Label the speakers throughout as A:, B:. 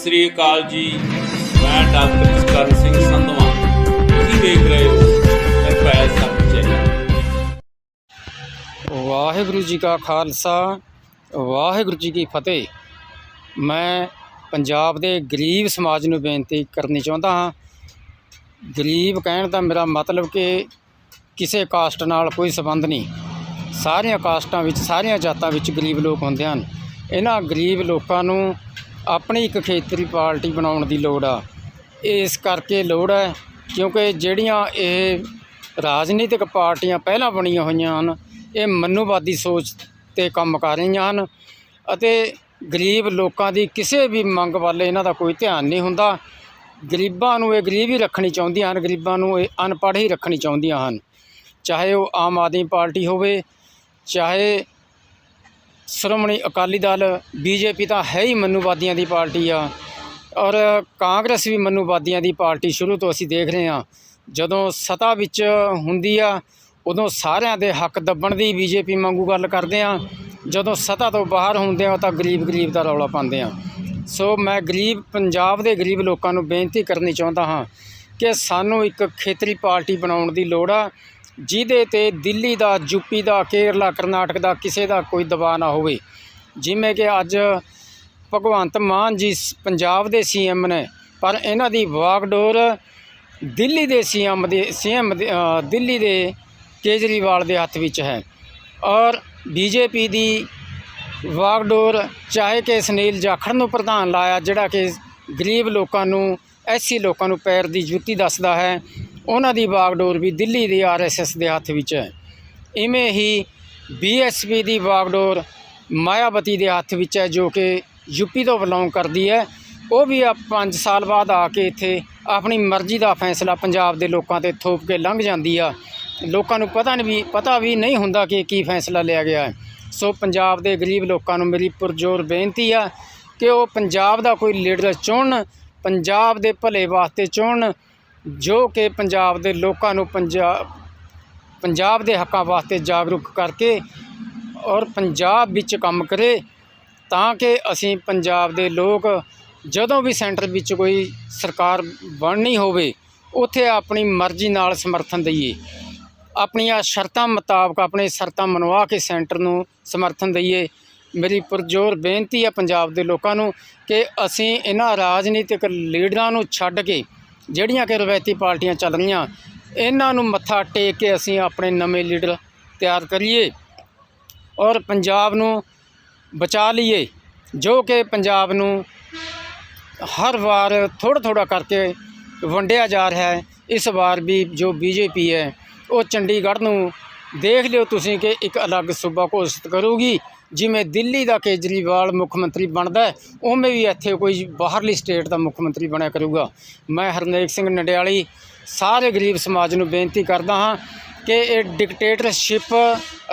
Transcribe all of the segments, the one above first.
A: ਸਤਿ ਸ੍ਰੀ ਅਕਾਲ ਜੀ। ਮੈਂ ਡਾਕਟਰ ਜਸਕਰਨ ਸਿੰਘ ਸੰਧਵਾ। ਤੁਸੀਂ ਦੇਖ ਰਹੇ ਹੋ ਨਿਰਭੈ ਸੱਚੇ
B: ਵਾਹਿਗੁਰੂ ਜੀ ਕਾ ਖਾਲਸਾ, ਵਾਹਿਗੁਰੂ ਜੀ ਕੀ ਫਤਿਹ। ਮੈਂ ਪੰਜਾਬ ਦੇ ਗਰੀਬ ਸਮਾਜ ਨੂੰ ਬੇਨਤੀ ਕਰਨੀ ਚਾਹੁੰਦਾ ਹਾਂ। ਗਰੀਬ ਕਹਿਣ ਦਾ ਮੇਰਾ ਮਤਲਬ ਕਿ ਕਿਸੇ ਕਾਸਟ ਨਾਲ ਕੋਈ ਸੰਬੰਧ ਨਹੀਂ। ਸਾਰੀਆਂ ਕਾਸਟਾਂ ਵਿੱਚ, ਸਾਰੀਆਂ ਜਾਤਾਂ ਵਿੱਚ ਗਰੀਬ ਲੋਕ ਹੁੰਦੇ ਹਨ। ਇਹਨਾਂ ਗਰੀਬ ਲੋਕਾਂ ਨੂੰ ਆਪਣੀ ਇੱਕ ਖੇਤਰੀ ਪਾਰਟੀ ਬਣਾਉਣ ਦੀ ਲੋੜ ਆ। ਇਸ ਕਰਕੇ ਲੋੜ ਹੈ ਕਿਉਂਕਿ ਜਿਹੜੀਆਂ ਇਹ ਰਾਜਨੀਤਿਕ ਪਾਰਟੀਆਂ ਪਹਿਲਾਂ ਬਣੀਆਂ ਹੋਈਆਂ ਹਨ, ਇਹ ਮਨੂਵਾਦੀ ਸੋਚ ਤੇ ਕੰਮ ਕਰ ਰਹੀਆਂ ਹਨ ਅਤੇ ਗਰੀਬ ਲੋਕਾਂ ਦੀ ਕਿਸੇ ਵੀ ਮੰਗ ਵੱਲ ਇਹਨਾਂ ਦਾ ਕੋਈ ਧਿਆਨ ਨਹੀਂ ਹੁੰਦਾ। ਗਰੀਬਾਂ ਨੂੰ ਇਹ ਗਰੀਬ ਹੀ ਰੱਖਣੀ ਚਾਹੁੰਦੀਆਂ ਹਨ, ਗਰੀਬਾਂ ਨੂੰ ਇਹ ਅਨਪੜ੍ਹ ਹੀ ਰੱਖਣੀ ਚਾਹੁੰਦੀਆਂ ਹਨ। ਚਾਹੇ ਉਹ ਆਮ ਆਦਮੀ ਪਾਰਟੀ ਹੋਵੇ, ਚਾਹੇ ਸ਼੍ਰੋਮਣੀ ਅਕਾਲੀ ਦਲ, ਬੀਜੇਪੀ ਤਾਂ ਹੈ ਹੀ ਮਨੂਵਾਦੀਆਂ ਦੀ ਪਾਰਟੀ ਆ। ਔਰ ਕਾਂਗਰਸ ਵੀ ਮਨੂਵਾਦੀਆਂ ਦੀ ਪਾਰਟੀ ਸ਼ੁਰੂ ਤੋਂ ਅਸੀਂ ਦੇਖ ਰਹੇ ਹਾਂ। ਜਦੋਂ ਸਤਾ ਵਿੱਚ ਹੁੰਦੀ ਆ, ਉਦੋਂ ਸਾਰਿਆਂ ਦੇ ਹੱਕ ਦੱਬਣ ਦੀ ਬੀਜੇਪੀ ਵਾਂਗੂ ਗੱਲ ਕਰਦੇ ਆ ਜਦੋਂ ਸਤਾ ਤੋਂ ਬਾਹਰ ਹੁੰਦੇ ਆ ਤਾਂ ਗਰੀਬ ਗਰੀਬ ਦਾ ਰੌਲਾ ਪਾਉਂਦੇ ਆ ਸੋ ਮੈਂ ਗਰੀਬ, ਪੰਜਾਬ ਦੇ ਗਰੀਬ ਲੋਕਾਂ ਨੂੰ ਬੇਨਤੀ ਕਰਨੀ ਚਾਹੁੰਦਾ ਹਾਂ ਕਿ ਸਾਨੂੰ ਇੱਕ ਖੇਤਰੀ ਪਾਰਟੀ ਬਣਾਉਣ ਦੀ ਲੋੜ ਆ। ਜਿਹਦੇ ਤੇ ਦਿੱਲੀ ਦਾ ਯੂਪੀ ਦਾ, ਕੇਰਲਾ, ਕਰਨਾਟਕ ਦਾ ਕਿਸੇ ਦਾ ਕੋਈ ਦਬਾਅ ਨਾ ਹੋਵੇ। ਜਿਵੇਂ ਕਿ ਅੱਜ ਭਗਵੰਤ ਮਾਨ ਜੀ ਸ- ਪੰਜਾਬ ਦੇ ਸੀਐਮ ਨੇ, ਪਰ ਇਹਨਾਂ ਦੀ ਵਾਗਡੋਰ ਦਿੱਲੀ ਦੇ ਸੀਐਮ ਦੇ ਸੀਐਮ ਦਿੱਲੀ ਦੇ ਕੇਜਰੀਵਾਲ ਦੇ ਹੱਥ ਵਿੱਚ ਹੈ। ਔਰ ਬੀਜੇਪੀ ਦੀ ਵਾਗਡੋਰ ਚਾਹੇ ਕਿ ਸੁਨੀਲ ਜਾਖੜ ਨੂੰ ਪ੍ਰਧਾਨ ਲਾਇਆ, ਜਿਹੜਾ ਕਿ ਗਰੀਬ ਲੋਕਾਂ ਨੂੰ ਐਸੀ ਲੋਕਾਂ ਨੂੰ ਪੈਰ ਦੀ ਜੁੱਤੀ ਦੱਸਦਾ ਹੈ ਉਹਨਾਂ ਦੀ ਬਾਗਡੋਰ ਵੀ ਦਿੱਲੀ ਦੀ ਆਰਐਸਐਸ ਦੇ ਹੱਥ ਵਿੱਚ ਹੈ। ਇਵੇਂ ਹੀ ਬੀਐਸਪੀ ਦੀ ਬਾਗਡੋਰ ਮਾਇਆਵਤੀ ਦੇ ਹੱਥ ਵਿੱਚ ਹੈ, ਜੋ ਕਿ ਯੂਪੀ ਤੋਂ ਬਿਲੋਂਗ ਕਰਦੀ ਹੈ। ਉਹ ਵੀ ਆ 5 ਸਾਲ ਬਾਅਦ ਆ ਕੇ ਇੱਥੇ ਆਪਣੀ ਮਰਜ਼ੀ ਦਾ ਫੈਸਲਾ ਪੰਜਾਬ ਦੇ ਲੋਕਾਂ ਤੇ ਥੋਪ ਕੇ ਲੰਘ ਜਾਂਦੀ ਆ। ਲੋਕਾਂ ਨੂੰ ਪਤਾ ਨਹੀਂ ਵੀ, ਪਤਾ ਵੀ ਨਹੀਂ ਹੁੰਦਾ ਕਿ ਕੀ ਫੈਸਲਾ ਲਿਆ ਗਿਆ ਹੈ। ਸੋ ਪੰਜਾਬ ਦੇ ਗਰੀਬ ਲੋਕਾਂ ਨੂੰ ਮੇਰੀ ਪੁਰਜੋਰ ਬੇਨਤੀ ਆ ਕਿ ਉਹ ਪੰਜਾਬ ਦਾ ਕੋਈ ਲੀਡਰ ਚੁਣਨ ਪੰਜਾਬ ਦੇ ਭਲੇ ਵਾਸਤੇ ਚੁਣਨ ਜੋ ਕਿ ਪੰਜਾਬ ਦੇ ਲੋਕਾਂ ਨੂੰ ਪੰਜਾਬ ਪੰਜਾਬ ਦੇ ਹੱਕਾਂ ਵਾਸਤੇ ਜਾਗਰੂਕ ਕਰਕੇ ਔਰ ਪੰਜਾਬ ਵਿੱਚ ਕੰਮ ਕਰੇ ਤਾਂ ਕਿ ਅਸੀਂ ਪੰਜਾਬ ਦੇ ਲੋਕ ਜਦੋਂ ਵੀ ਸੈਂਟਰ ਵਿੱਚ ਕੋਈ ਸਰਕਾਰ ਬਣਨੀ ਹੋਵੇ, ਉੱਥੇ ਆਪਣੀ ਮਰਜ਼ੀ ਨਾਲ ਸਮਰਥਨ ਦਈਏ। ਆਪਣੀਆਂ ਸ਼ਰਤਾਂ ਮੁਤਾਬਕ, ਆਪਣੇ ਸ਼ਰਤਾਂ ਮਨਵਾ ਕੇ ਸੈਂਟਰ ਨੂੰ ਸਮਰਥਨ ਦਈਏ। ਮੇਰੀ ਪੁਰਜੋਰ ਬੇਨਤੀ ਹੈ ਪੰਜਾਬ ਦੇ ਲੋਕਾਂ ਨੂੰ ਕਿ ਅਸੀਂ ਇਹਨਾਂ ਰਾਜਨੀਤਿਕ ਲੀਡਰਾਂ ਨੂੰ ਛੱਡ ਕੇ ਜਿਹੜੀਆਂ ਕਿ ਰਵਾਇਤੀ ਪਾਰਟੀਆਂ ਚੱਲ ਰਹੀਆਂ, ਇਹਨਾਂ ਨੂੰ ਮੱਥਾ ਟੇਕ ਕੇ ਅਸੀਂ ਆਪਣੇ ਨਵੇਂ ਲੀਡਰ ਤਿਆਰ ਕਰੀਏ ਔਰ ਪੰਜਾਬ ਨੂੰ ਬਚਾ ਲਈਏ, ਜੋ ਕਿ ਪੰਜਾਬ ਨੂੰ ਹਰ ਵਾਰ ਥੋੜ੍ਹਾ ਥੋੜ੍ਹਾ ਕਰਕੇ ਵੰਡਿਆ ਜਾ ਰਿਹਾ ਹੈ। ਇਸ ਵਾਰ ਵੀ ਜੋ ਬੀਜੇਪੀ ਹੈ, ਉਹ ਚੰਡੀਗੜ੍ਹ ਨੂੰ ਦੇਖ ਲਿਓ ਤੁਸੀਂ ਕਿ ਇੱਕ ਅਲੱਗ ਸੂਬਾ ਘੋਸ਼ਿਤ ਕਰੂਗੀ। ਜਿਵੇਂ ਦਿੱਲੀ ਦਾ ਕੇਜਰੀਵਾਲ ਮੁੱਖ ਮੰਤਰੀ ਬਣਦਾ ਹੈ, ਉਵੇਂ ਵੀ ਇੱਥੇ ਕੋਈ ਬਾਹਰਲੀ ਸਟੇਟ ਦਾ ਮੁੱਖ ਮੰਤਰੀ ਬਣਿਆ ਕਰੂਗਾ। ਮੈਂ ਹਰਨੇਕ ਸਿੰਘ ਨਡਿਆਲੀ, ਸਾਰੇ ਗਰੀਬ ਸਮਾਜ ਨੂੰ ਬੇਨਤੀ ਕਰਦਾ ਹਾਂ ਕਿ ਇਹ ਡਿਕਟੇਟਰਸ਼ਿਪ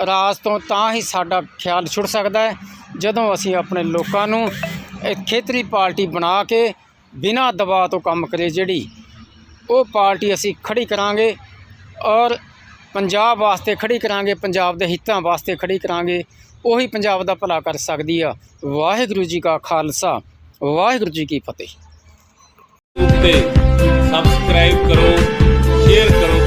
B: ਰਾਜ ਤੋਂ ਤਾਂ ਹੀ ਸਾਡਾ ਖਿਆਲ ਛੁੱਟ ਸਕਦਾ ਹੈ, ਜਦੋਂ ਅਸੀਂ ਆਪਣੇ ਲੋਕਾਂ ਨੂੰ ਇਹ ਖੇਤਰੀ ਪਾਰਟੀ ਬਣਾ ਕੇ ਬਿਨਾਂ ਦਬਾਅ ਤੋਂ ਕੰਮ ਕਰੇ ਜਿਹੜੀ ਉਹ ਪਾਰਟੀ ਅਸੀਂ ਖੜੀ ਕਰਾਂਗੇ ਔਰ ਪੰਜਾਬ ਵਾਸਤੇ ਖੜੀ ਕਰਾਂਗੇ, ਪੰਜਾਬ ਦੇ ਹਿੱਤਾਂ ਵਾਸਤੇ ਖੜੀ ਕਰਾਂਗੇ, ਉਹੀ ਪੰਜਾਬ ਦਾ ਭਲਾ ਕਰ ਸਕਦੀ ਆ। ਵਾਹਿਗੁਰੂ ਜੀ ਕਾ ਖਾਲਸਾ, ਵਾਹਿਗੁਰੂ ਜੀ ਕੀ ਫਤਿਹ।
A: ਸਬਸਕ੍ਰਾਈਬ ਕਰੋ ਸ਼ੇਅਰ ਕਰੋ